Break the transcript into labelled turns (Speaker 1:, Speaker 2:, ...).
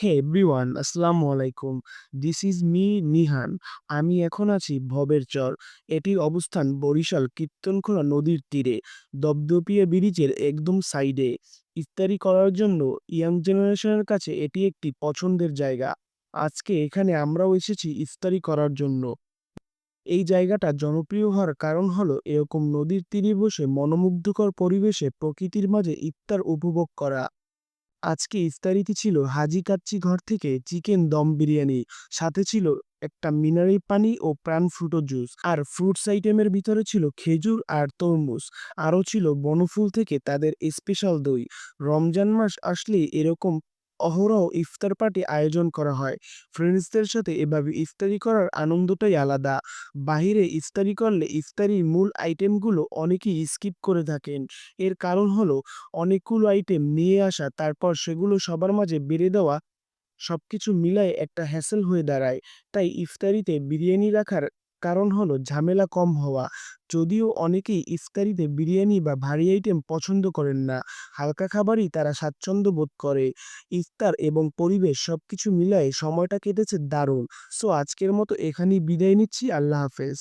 Speaker 1: হে everyone আসসালামু আলাইকুম। This is me Nihan আমি এখন আছি ভবের চর। এটির অবস্থান বরিশাল কীর্তনখোলা নদীর তীরে, দপদপিয়া ব্রিজের একদম সাইডে। ইফতারি করার জন্য ইয়াং জেনারেশনের কাছে এটি একটি পছন্দের জায়গা। আজকে এখানে আমরাও এসেছি ইফতারি করার জন্য। এই জায়গাটা জনপ্রিয় হওয়ার কারণ হলো, এরকম নদীর তীরে বসে মনোমুগ্ধকর পরিবেশে প্রকৃতির মাঝে ইফতার উপভোগ করা। আজকে ইফতারিতে ছিল হাজি কাচ্চি ঘর থেকে চিকেন দম বিরিয়ানি। সাথে ছিল একটা মিনারেল পানি ও প্রাণ ফ্রুটো জুস। আর ফ্রুটস আইটেমের ভিতরে ছিল খেজুর আর তরমুজ। আরও ছিল বনফুল থেকে তাদের স্পেশাল দই। রমজান মাস আসলে এরকম অহরহ ইফতার পার্টি আয়োজন করা হয়। ফ্রেন্ডসদের সাথে এভাবে ইফতারি করার আনন্দটাই আলাদা। বাহিরে ইফতারি করলে ইফতারির মূল আইটেমগুলো অনেকেই স্কিপ করে থাকেন। এর কারণ হলো, অনেকগুলো আইটেম নিয়ে আসা, তারপর সেগুলো সবার মাঝে বেড়ে দেওয়া, সবকিছু মিলায় একটা হ্যাসেল হয়ে দাঁড়ায়। তাই ইফতারিতে বিরিয়ানি রাখার কারণ হলো ঝামেলা কম হওয়া। যদিও অনেকেই ইফতারিতে বিরিয়ানি বা ভারী আইটেম পছন্দ করেন না, হালকা খাবারই তারা স্বাচ্ছন্দ্য বোধ করে। ইফতার এবং পরিবেশ সব কিছু মিলায় সময়টা কেটেছে দারুণ। সো আজকের মতো এখানেই বিদায় নিচ্ছি, আল্লাহ হাফেজ।